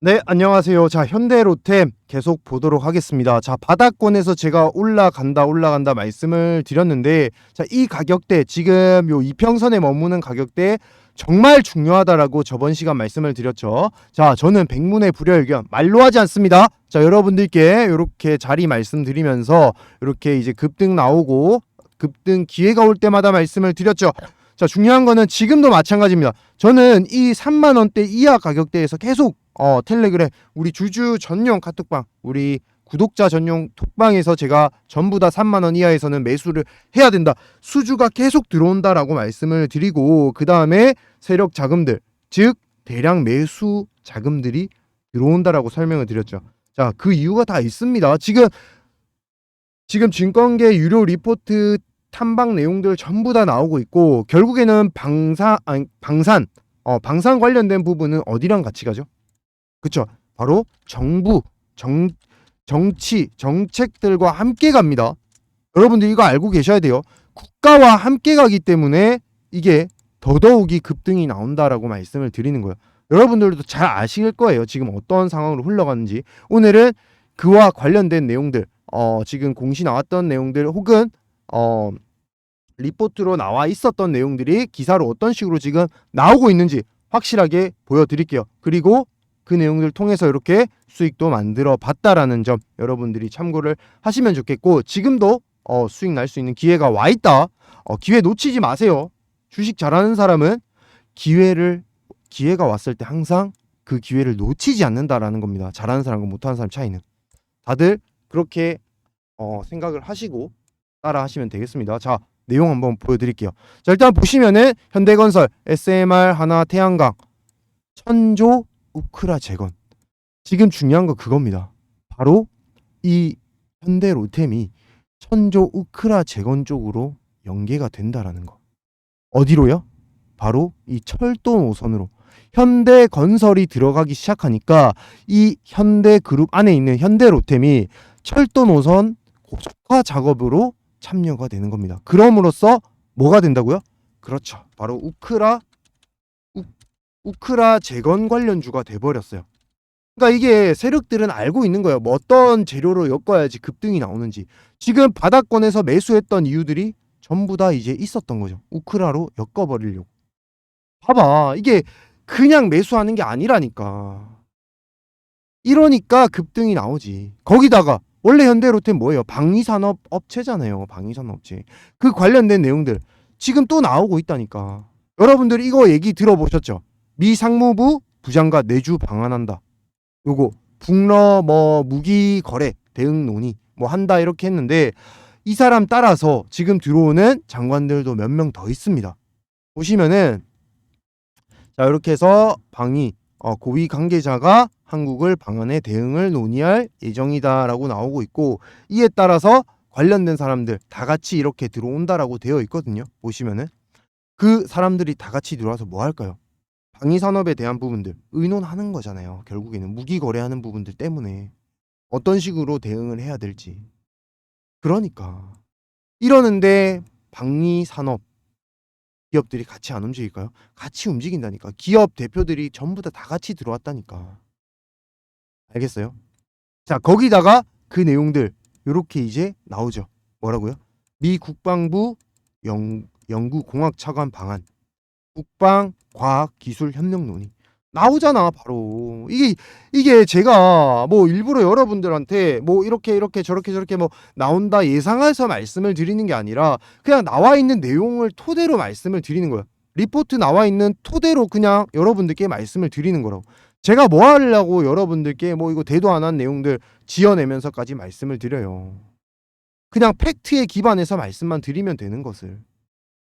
네, 안녕하세요. 자, 현대로템 계속 보도록 하겠습니다. 자, 바닥권에서 제가 올라간다, 올라간다 말씀을 드렸는데, 자, 이 가격대, 지금 요 이평선에 머무는 가격대 정말 중요하다라고 저번 시간 말씀을 드렸죠. 자, 저는 백문의 불여일견 말로 하지 않습니다. 자, 여러분들께 이렇게 자리 말씀드리면서 이렇게 이제 급등 나오고 급등 기회가 올 때마다 말씀을 드렸죠. 자, 중요한 거는 지금도 마찬가지입니다. 저는 이 3만 원대 이하 가격대에서 계속 어, 텔레그램 우리 주주 전용 카톡방 우리 구독자 전용 톡방에서 제가 전부 다 3만 원 이하에서는 매수를 해야 된다. 수주가 계속 들어온다라고 말씀을 드리고 그 다음에 세력 자금들 즉 대량 매수 자금들이 들어온다라고 설명을 드렸죠. 자, 그 이유가 다 있습니다. 지금 지금 증권계 유료 리포트 탐방 내용들 전부 다 나오고 있고 결국에는 방사 아니, 방산 어, 방산 관련된 부분은 어디랑 같이 가죠? 그쵸 바로 정부 정 정치 정책들과 함께 갑니다. 여러분들 이거 알고 계셔야 돼요. 국가와 함께 가기 때문에 이게 더더욱이 급등이 나온다라고 말씀을 드리는 거예요. 여러분들도 잘 아실 거예요. 지금 어떤 상황으로 흘러가는지. 오늘은 그와 관련된 내용들, 어, 지금 공시 나왔던 내용들 혹은 어, 리포트로 나와 있었던 내용들이 기사로 어떤 식으로 지금 나오고 있는지 확실하게 보여드릴게요. 그리고 그 내용들 통해서 이렇게 수익도 만들어 봤다라는 점 여러분들이 참고를 하시면 좋겠고 지금도 어, 수익 날 수 있는 기회가 와 있다. 어, 기회 놓치지 마세요. 주식 잘하는 사람은 기회를 기회가 왔을 때 항상 그 기회를 놓치지 않는다라는 겁니다. 잘하는 사람과 못하는 사람 차이는 다들 그렇게 어, 생각을 하시고 따라 하시면 되겠습니다. 자 내용 한번 보여드릴게요. 자 일단 보시면은 현대건설, SMR, 하나, 태양광, 천조, 우크라 재건. 지금 중요한 거 그겁니다. 바로 이 현대 로템이 천조 우크라 재건 쪽으로 연계가 된다라는 거. 어디로요? 바로 이 철도 노선으로 현대 건설이 들어가기 시작하니까 이 현대 그룹 안에 있는 현대 로템이 철도 노선 고속화 작업으로 참여가 되는 겁니다. 그럼으로써 뭐가 된다고요? 그렇죠. 바로 우크라 우, 우크라 재건 관련주가 돼 버렸어요. 그러니까 이게 세력들은 알고 있는 거예요. 뭐 어떤 재료로 엮어야지 급등이 나오는지. 지금 바닥권에서 매수했던 이유들이 전부 다 이제 있었던 거죠. 우크라로 엮어버리려고. 봐봐. 이게 그냥 매수하는 게 아니라니까. 이러니까 급등이 나오지. 거기다가 원래 현대로템 뭐예요? 방위산업 업체잖아요. 방위산업 업체. 그 관련된 내용들 지금 또 나오고 있다니까. 여러분들 이거 얘기 들어보셨죠? 미 상무부 부장과 내주 방한한다. 요거 북러 뭐 무기 거래 대응 논의 뭐 한다 이렇게 했는데 이 사람 따라서 지금 들어오는 장관들도 몇 명 더 있습니다. 보시면은 자 이렇게 해서 방위 어, 고위 관계자가 한국을 방한에 대응을 논의할 예정이다라고 나오고 있고 이에 따라서 관련된 사람들 다 같이 이렇게 들어온다라고 되어 있거든요. 보시면은 그 사람들이 다 같이 들어와서 뭐 할까요? 방위 산업에 대한 부분들 의논하는 거잖아요. 결국에는 무기 거래하는 부분들 때문에 어떤 식으로 대응을 해야 될지. 그러니까 이러는데 방위 산업 기업들이 같이 안 움직일까요? 같이 움직인다니까. 기업 대표들이 전부 다 다 같이 들어왔다니까. 알겠어요? 자, 거기다가 그 내용들 요렇게 이제 나오죠. 뭐라고요? 미 국방부 영, 연구공학 차관 방안 국방 과학 기술 협력 논의. 나오잖아 바로. 이게 이게 제가 뭐 일부러 여러분들한테 뭐 이렇게 이렇게 저렇게 저렇게 뭐 나온다 예상해서 말씀을 드리는 게 아니라 그냥 나와 있는 내용을 토대로 말씀을 드리는 거예요. 리포트 나와 있는 토대로 그냥 여러분들께 말씀을 드리는 거라고. 제가 뭐 하려고 여러분들께 뭐 이거 대도 안 한 내용들 지어내면서까지 말씀을 드려요. 그냥 팩트에 기반해서 말씀만 드리면 되는 것을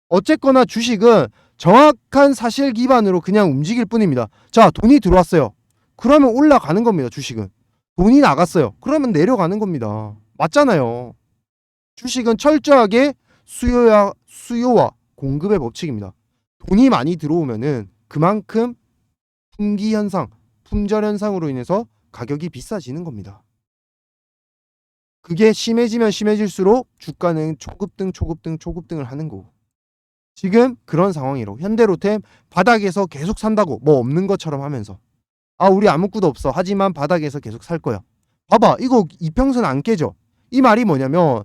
어쨌거나 주식은 정확한 사실 기반으로 그냥 움직일 뿐입니다. 자, 돈이 들어왔어요. 그러면 올라가는 겁니다, 주식은. 돈이 나갔어요. 그러면 내려가는 겁니다. 맞잖아요. 주식은 철저하게 수요야, 수요와 공급의 법칙입니다. 돈이 많이 들어오면은 그만큼 품귀 현상, 품절 현상으로 인해서 가격이 비싸지는 겁니다. 그게 심해지면 심해질수록 주가는 초급등, 초급등, 초급등을 하는 거고. 지금 그런 상황이로 현대로템 바닥에서 계속 산다고 뭐 없는 것처럼 하면서 아 우리 아무것도 없어. 하지만 바닥에서 계속 살 거야. 봐봐 이거 이평선 안 깨져. 이 말이 뭐냐면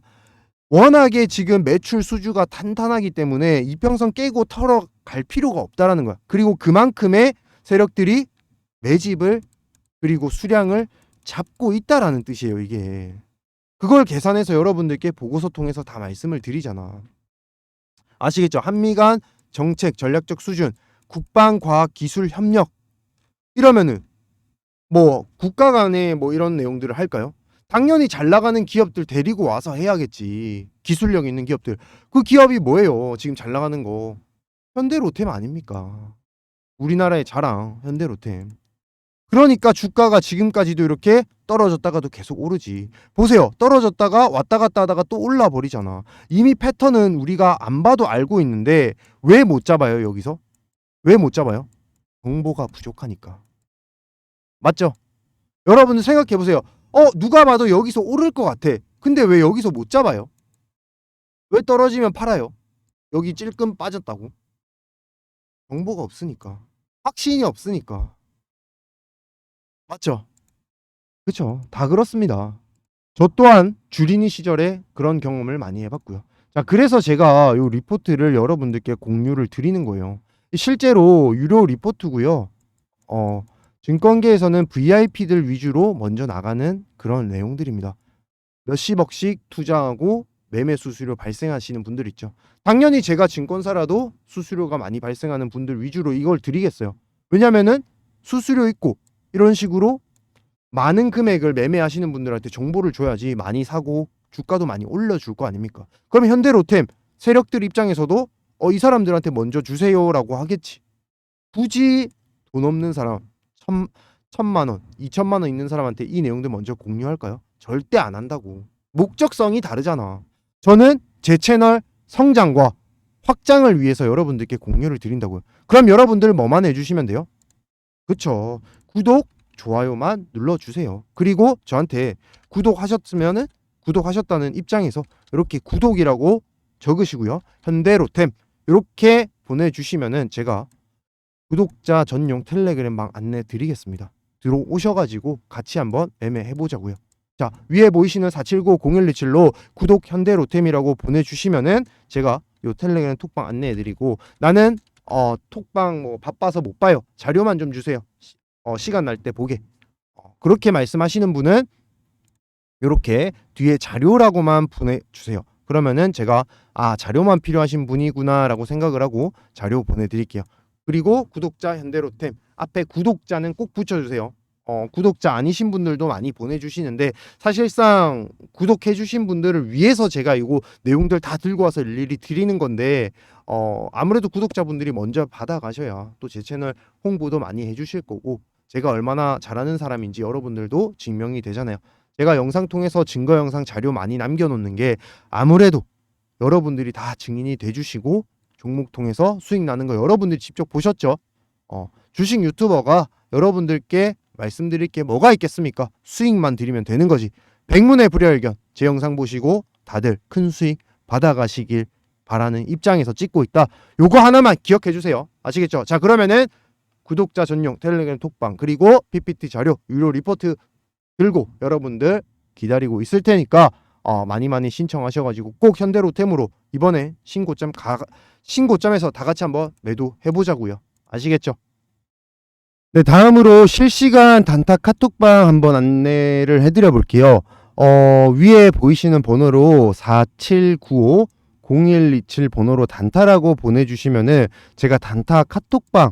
워낙에 지금 매출 수주가 탄탄하기 때문에 이평선 깨고 털어 갈 필요가 없다라는 거야. 그리고 그만큼의 세력들이 매집을 그리고 수량을 잡고 있다라는 뜻이에요, 이게. 그걸 계산해서 여러분들께 보고서 통해서 다 말씀을 드리잖아. 아시겠죠? 한미 간 정책 전략적 수준, 국방 과학 기술 협력 이러면은 뭐 국가 간에 뭐 이런 내용들을 할까요? 당연히 잘 나가는 기업들 데리고 와서 해야겠지. 기술력 있는 기업들. 그 기업이 뭐예요? 지금 잘 나가는 거. 현대로템 아닙니까? 우리나라의 자랑 현대로템. 그러니까 주가가 지금까지도 이렇게 떨어졌다가도 계속 오르지. 보세요. 떨어졌다가 왔다 갔다 하다가 또 올라 버리잖아. 이미 패턴은 우리가 안 봐도 알고 있는데 왜 못 잡아요, 여기서? 왜 못 잡아요? 정보가 부족하니까. 맞죠? 여러분들 생각해 보세요. 어, 누가 봐도 여기서 오를 것 같아. 근데 왜 여기서 못 잡아요? 왜 떨어지면 팔아요? 여기 찔끔 빠졌다고? 정보가 없으니까. 확신이 없으니까. 맞죠? 그렇죠. 다 그렇습니다. 저 또한 주린이 시절에 그런 경험을 많이 해봤고요. 자, 그래서 제가 이 리포트를 여러분들께 공유를 드리는 거예요. 실제로 유료 리포트고요. 어, 증권계에서는 VIP들 위주로 먼저 나가는 그런 내용들입니다. 몇십억씩 투자하고 매매 수수료 발생하시는 분들 있죠. 당연히 제가 증권사라도 수수료가 많이 발생하는 분들 위주로 이걸 드리겠어요. 왜냐면은 수수료 있고 이런 식으로 많은 금액을 매매하시는 분들한테 정보를 줘야지 많이 사고 주가도 많이 올려줄 거 아닙니까? 그럼 현대로템 세력들 입장에서도 어, 이 사람들한테 먼저 주세요라고 하겠지. 굳이 돈 없는 사람 천, 천만 원, 이천만 원 있는 사람한테 이 내용들 먼저 공유할까요? 절대 안 한다고. 목적성이 다르잖아. 저는 제 채널 성장과 확장을 위해서 여러분들께 공유를 드린다고요. 그럼 여러분들 뭐만 해주시면 돼요? 그쵸. 구독, 좋아요만 눌러주세요. 그리고 저한테 구독하셨으면은 구독하셨다는 입장에서 이렇게 구독이라고 적으시고요. 현대로템 이렇게 보내주시면은 제가 구독자 전용 텔레그램 방 안내 드리겠습니다. 들어오셔가지고 같이 한번 매매해 보자고요. 자 위에 보이시는 479-0127로 구독 현대로템이라고 보내주시면은 제가 요 텔레그램 톡방 안내해드리고 나는 어 톡방 뭐 바빠서 못 봐요. 자료만 좀 주세요. 시- 어, 시간 날 때 보게. 어, 그렇게 말씀하시는 분은 이렇게 뒤에 자료라고만 보내주세요. 그러면은 제가 아 자료만 필요하신 분이구나라고 생각을 하고 자료 보내드릴게요. 그리고 구독자 현대로템 앞에 구독자는 꼭 붙여주세요. 어, 구독자 아니신 분들도 많이 보내주시는데 사실상 구독해주신 분들을 위해서 제가 이거 내용들 다 들고 와서 일일이 드리는 건데 어, 아무래도 구독자분들이 먼저 받아가셔야 또 제 채널 홍보도 많이 해주실 거고 제가 얼마나 잘하는 사람인지 여러분들도 증명이 되잖아요. 제가 영상 통해서 증거 영상 자료 많이 남겨놓는 게 아무래도 여러분들이 다 증인이 돼주시고 종목 통해서 수익 나는 거 여러분들이 직접 보셨죠? 어, 주식 유튜버가 여러분들께 말씀드릴 게 뭐가 있겠습니까? 수익만 드리면 되는 거지. 백문의 불여일견 제 영상 보시고 다들 큰 수익 받아가시길 바라는 입장에서 찍고 있다. 요거 하나만 기억해 주세요. 아시겠죠? 자 그러면은 구독자 전용 텔레그램 톡방 그리고 PPT 자료 유료 리포트 들고 여러분들 기다리고 있을 테니까 어, 많이 많이 신청하셔가지고 꼭 현대로템으로 이번에 신고점 가 신고점에서 다 같이 한번 매도 해보자고요. 아시겠죠? 네, 다음으로 실시간 단타 카톡방 한번 안내를 해드려 볼게요. 어, 위에 보이시는 번호로 4795 0127 번호로 단타라고 보내주시면은 제가 단타 카톡방